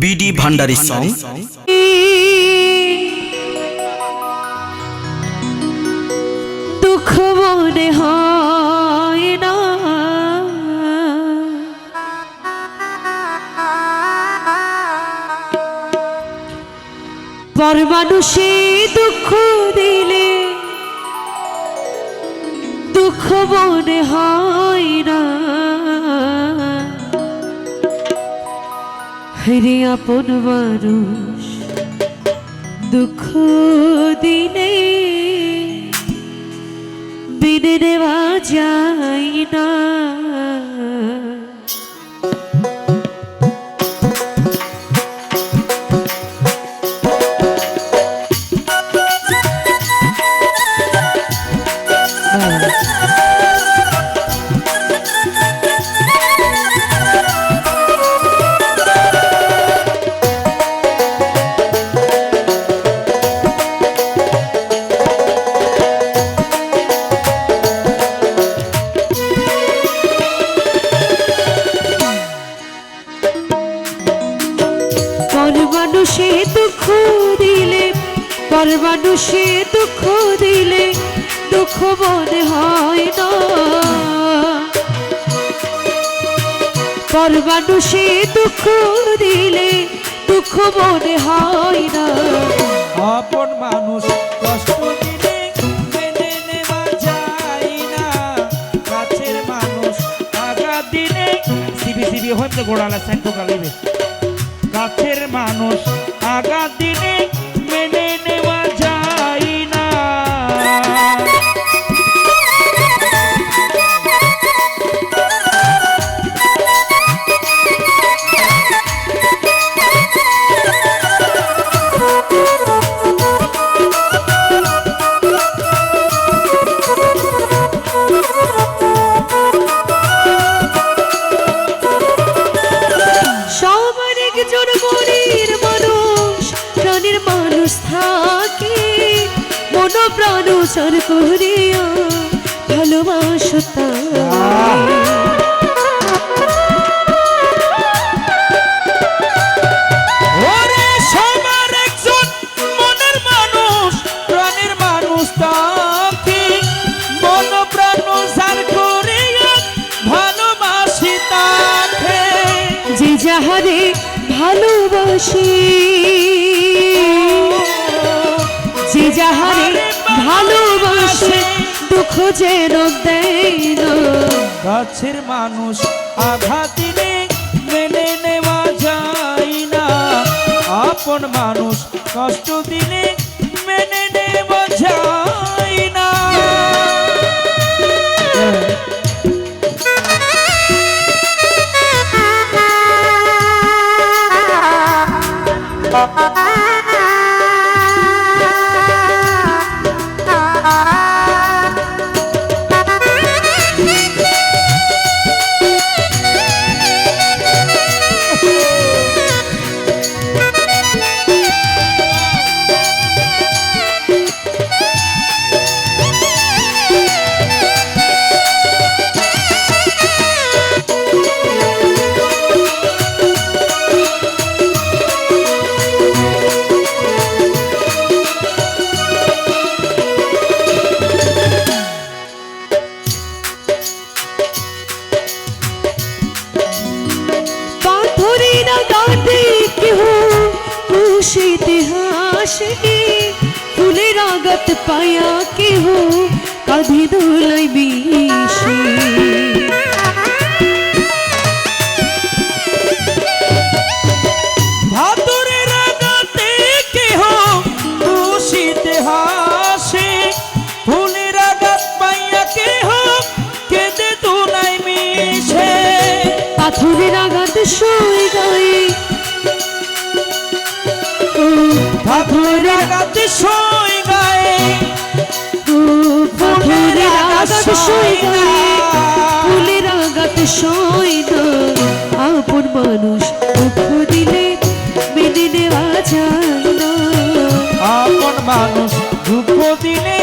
BD Bhandari song দুঃখ মনে হয় না। পর মানুষে দুঃখ দিলে দুঃখ মনে হয় না রে আপন মানুষ দুঃখ দিনে বিনে নেওয়া যায় না। মানুষে দুঃখ দিলে, পর মানুষে দুঃখ দিলে, দুঃখ মনে হয় না। পর মানুষে দুঃখ দিলে, দুঃখ মনে হয় না। আপন মানুষ কষ্ট হইতে গোড়ালা সেন্টু গালিবে কাছের মানুষ আগা মানুষ মন প্রাণ চার করিয়া ভালোবাসো যে যাহারে ভালোবাসে, দুঃখ যেন দেয় গাছের মানুষ আঘাত মেনে নেওয়া যায় না। আপন মানুষ কষ্ট দিলে পাইয়া কেহ কেঁদে তুলাই মিশে। পাথরের আঘাত সই গায়ে। ও ভাদরের সই ফুলের আঘাত না আপন মানুষ দুঃখ দিলে, মেনে নেওয়া যায় না। আপন মানুষ দুঃখ দিলে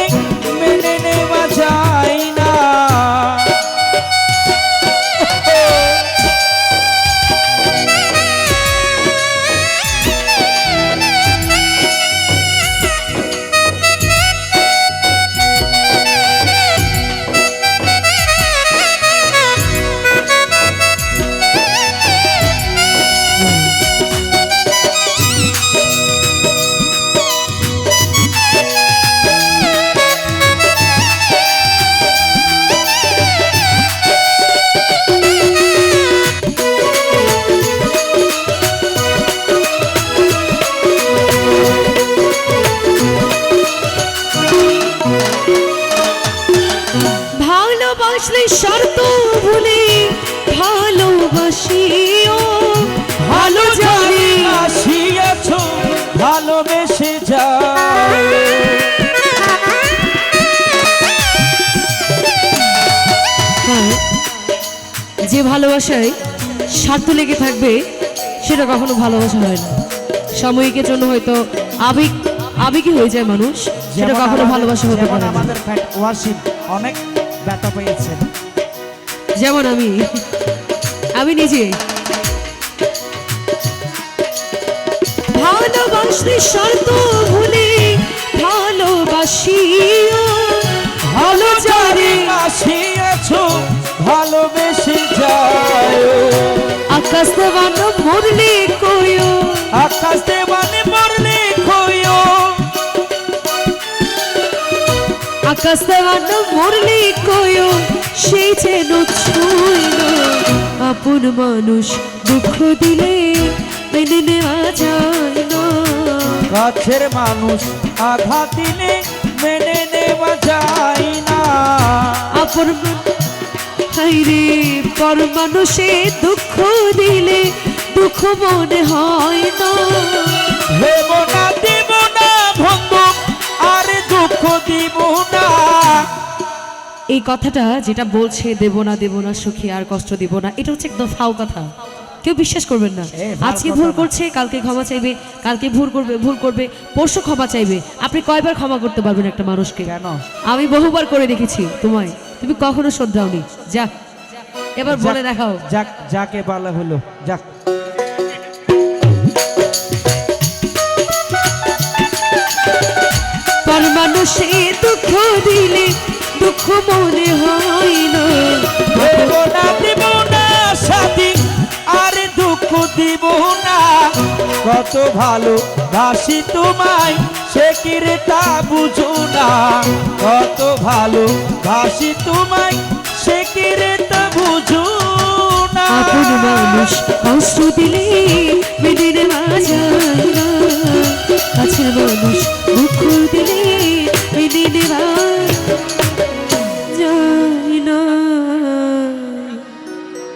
আসলে শর্ত ভুলে ভালোবাসিও। ভালো জানি আসিয়াছো ভালোবেসে যা হ্যাঁ, যে ভালোবাসায় স্বার্থ লেগে থাকবে সেটা কখনো ভালোবাসা হয় না। সাময়িকের জন্য হয়তো আবেগ আবেগই হয়ে যায় মানুষ সেটা কখনো ভালোবাসা হতে পারে আমাদের অনেক ব্যথা পেয়েছেন যেমন আমি। আমি নিজে। ভালোবাসতে শর্ত ভুলে ভালোবাসিও। ভালো জানে আসিয়াছো ভালোবেসে যায় আকাশ দেওয়ানো মরলে কইও দেওয়ানো মরলে কইও সেই যেন ছুঁইল। আপন মানুষ দুঃখ দিলে মেনে নেওয়া যায় না। কাছের মানুষ আঘাত দিলে মেনে নেওয়া যায় না। আপন হাইরে পর মানুষে দুঃখ দিলে দুঃখ মনে হয় না। হেব না দিব না আর দুঃখ দিব না। এই কথাটা যেটা বলছে দেব না দেব না সুখী আর কষ্ট দিব না এটা হচ্ছে একদম ফাও কথা। কেউ বিশ্বাস করবেন না। আজকে ভুল করছে কালকে ক্ষমা চাইবে কালকে ভুল করবে ভুল করবে পরশু ক্ষমা চাইবে। আপনি কয়বার ক্ষমা করতে পারবেন একটা মানুষকে? কেন? আমি বহুবার করে রেখেছি তোমায়। তুমি কখনো শোধরাওনি যাক এবার বলে দেখাও। যাক যাকে বলা হলো যাক। দুঃখ মনে না। দেব না দিব না সাথী আর দুঃখ দিব না। কত ভালো বাসি তোমায় সে কি রে তা বুঝো না। কত ভালো বাসি তোমায় সে কি রে তা বুঝো না। আপন মানুষ কষ্ট দিলে